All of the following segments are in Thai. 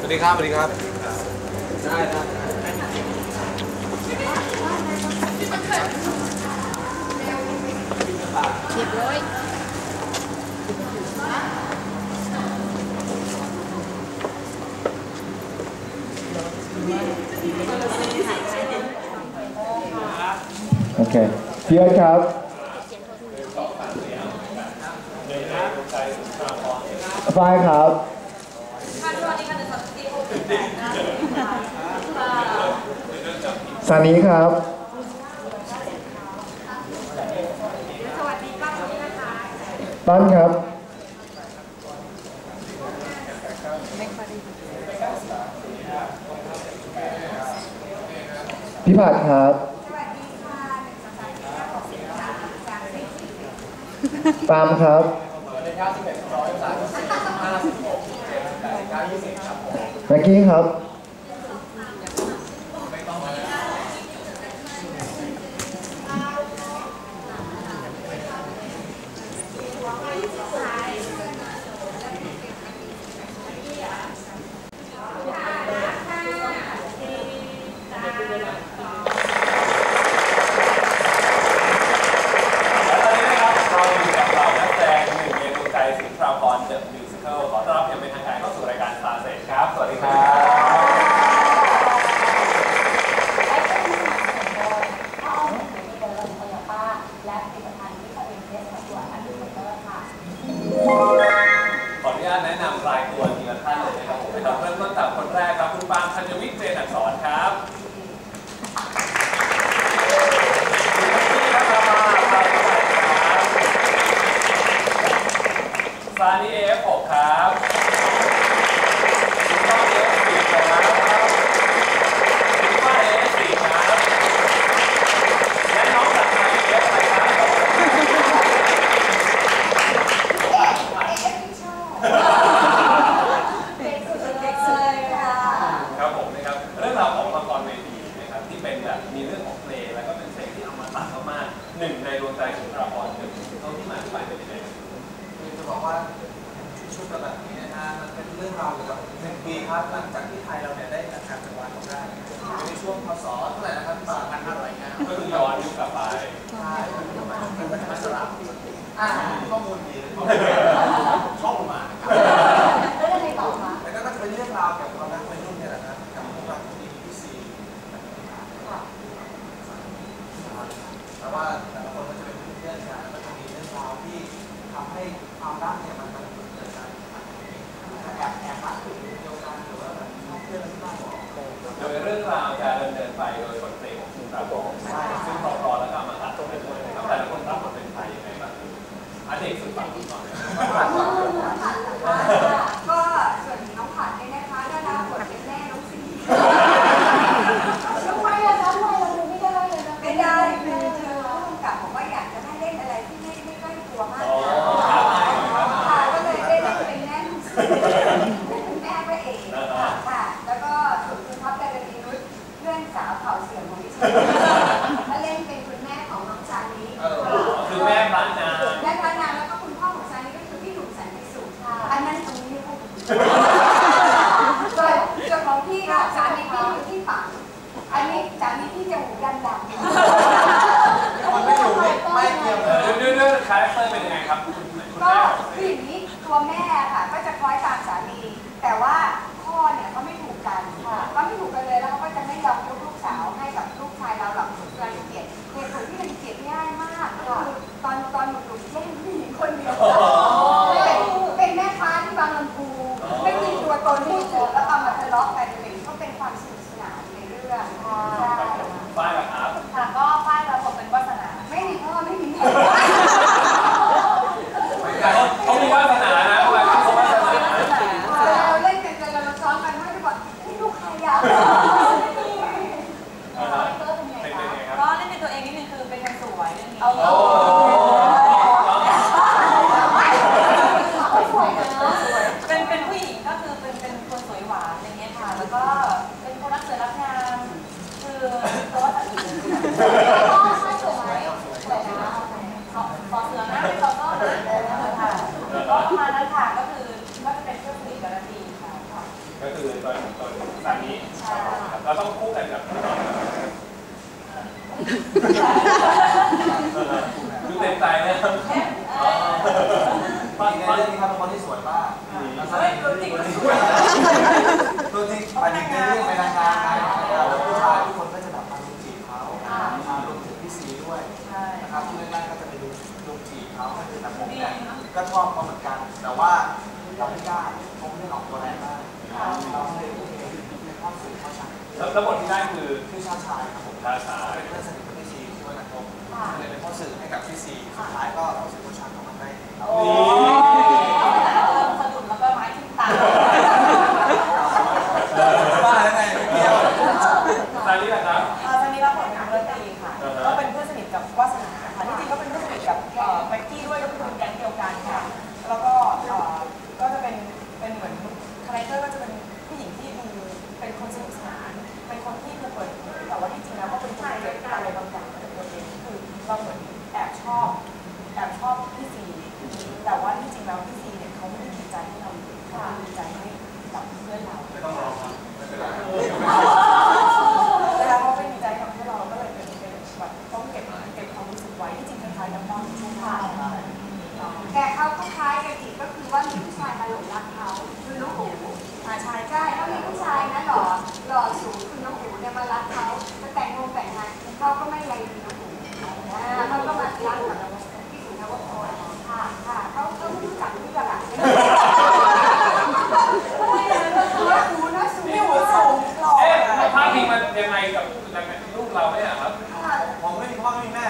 สวัสดีครับ สวัสดีครับ ได้ครับโอเคพี่อ้ร์ครับบายครับ ซานี้ครับสตั้นะคะต้นครับพี่ผัดครับตามครับแม็กกี้ครับ เข้าขอต้อนรับอย่างเป็นทางการ ซานีเอฟหกครับ ว่าชุดแบบนี้นะฮะมันเป็นเรื่องราวเกี่ยวกับหนึ่งปีครับหลังจากที่ไทยเราเนี่ยได้จัดการจักวาลของได้ในช่วงพศเท่าไหร่นะครับสองพันห้าร้อยห้ยก็คือย้อนยุคกลับไปใช่ประมาณเป็นมัสลับอ่ข้อมูลดีข้อมูลมา แรคเตอร์เป็นยังไงครับ รวมถึงพี่ซีด้วยนะครับที่แรกๆก็จะไปดูดูจีเขาก็คือแต่ผมเนี่ยก็ชอบเขาเหมือนกัน แต่ว่าเราไม่ได้เผมไม่หลอกตัวแรงมากเราเลยเป็นข้อสื่อข้อชันแล้วบทที่ได้คือพี่ชาชายครับผมชาชายเป็นเพื่อนสนิทกับพี่ซีที่วันนั้นผมเลยเป็นข้อสื่อให้กับพี่ซีสุดท้ายก็เราสื่อข้อชันกของมันได้นี่สะดุดแล้วก็ไม้ทิ้งตา กับลูกเราเนี่ยครับผมไม่มีพ่อไม่มีแม่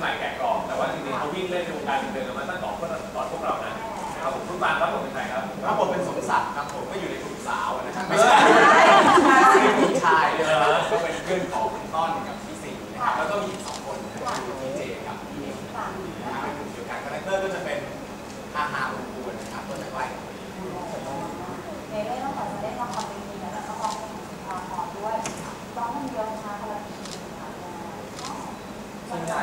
ใหม่แกะกรองแต่ว่าจริงๆเขาวิ่งเล่นในวงการเดินมาตั้งแต่ก่อนก่อนพวกเรานะครับผมคุณปานครับผมเป็นใครครับครับผมเป็นสมศักดิ์ครับผมก็อยู่ในกลุ่มสาวนะครับไม่ใช่กลุ่มชายเลยนะก็เป็นเพื่อนของคุณต้อนกับพี่สิงห์นะครับแล้วก็มีสองคนคือพี่เจกับพี่เอกนะครับเป็นกลุ่มเดียวกันคาแรคเตอร์ก็จะเป็นฮาฮารบุญนะครับก็จะใกล้ในเรื่องของเล่นละครเวทีแล้ก็มองควหอมด้วยร้องมันเยอะนะคะคนละส่วนใหญ่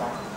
Bye.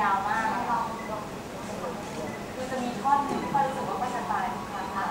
ยาวมากแล้วก็คือจะมีท่อนหนึงที่ค่อรู้สึกว่าก็จะตายทุกครั้งค่ะ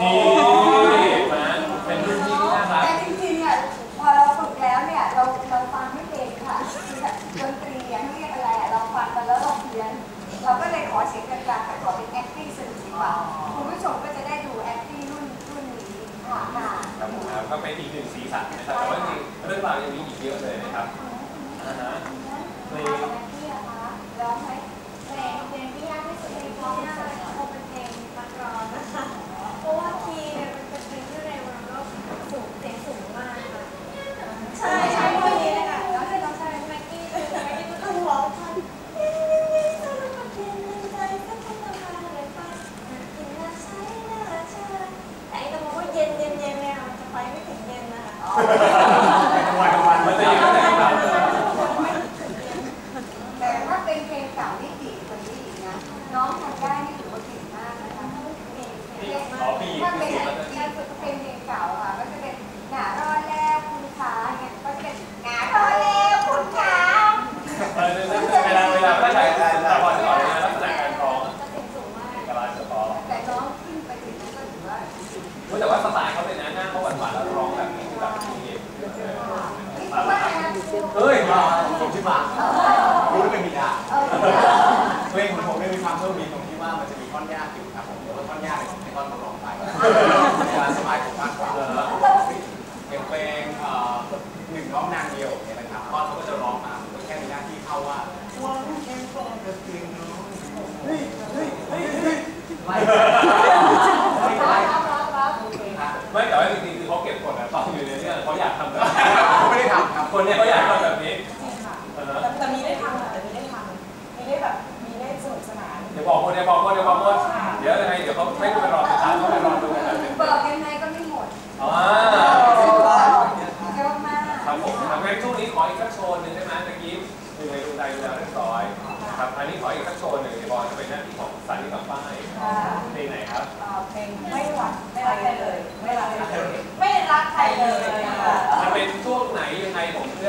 Oh. เป็นเพลงเก่าที่ดีคนนี้อีกนะ น้องทำได้นี่ถือว่าเก่งมากนะคะเก่งเก่งมากถ้าเป็นเพลงเก่าค่ะก็จะเป็นหนาร้อดแล้วคุณขาเนี่ยก็จะเป็นหนาร้อนแล้วคุณขาเวลาเวลาไม่ใช่ละครก่อนนะลักษณะการร้องกลาเฉพาแต่ร้องขึ้นไปถึงนั้นก็ถือว่าแต่ว่าสไตล์เขาเป็นนะหน้าเขาหวานๆแล้วร้องแบบนี้แบบนี้เฮ้ยมาผมชิบมา conectar.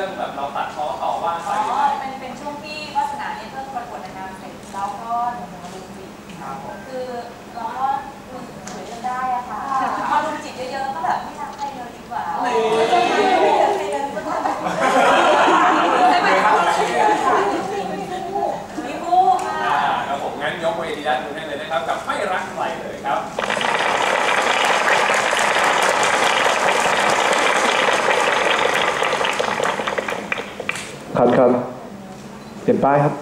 รื่อแบบเราตัดข้อต่อว่าอ๋อเป็นเป็นช่วงที่วาสนาเนี่ยเพิ่งประกวดนางงามเสร็จแล้วก็หนูมาลุมจิตครับคือเราก็รู้สึกสวยจนได้อะค่ะพอลุมจิตเยอะๆก็แบบไม่รักใครเลยดีกว่าไม่รักใครเลยสักคนใช่ไหมคะมีคู่ค่ะ อ่าครับผมงั้นยกเวทีด้านนู้นให้เลยนะครับกับไม่รักใครเลยครับ ครับครับเปลี่ยนป้ายครับ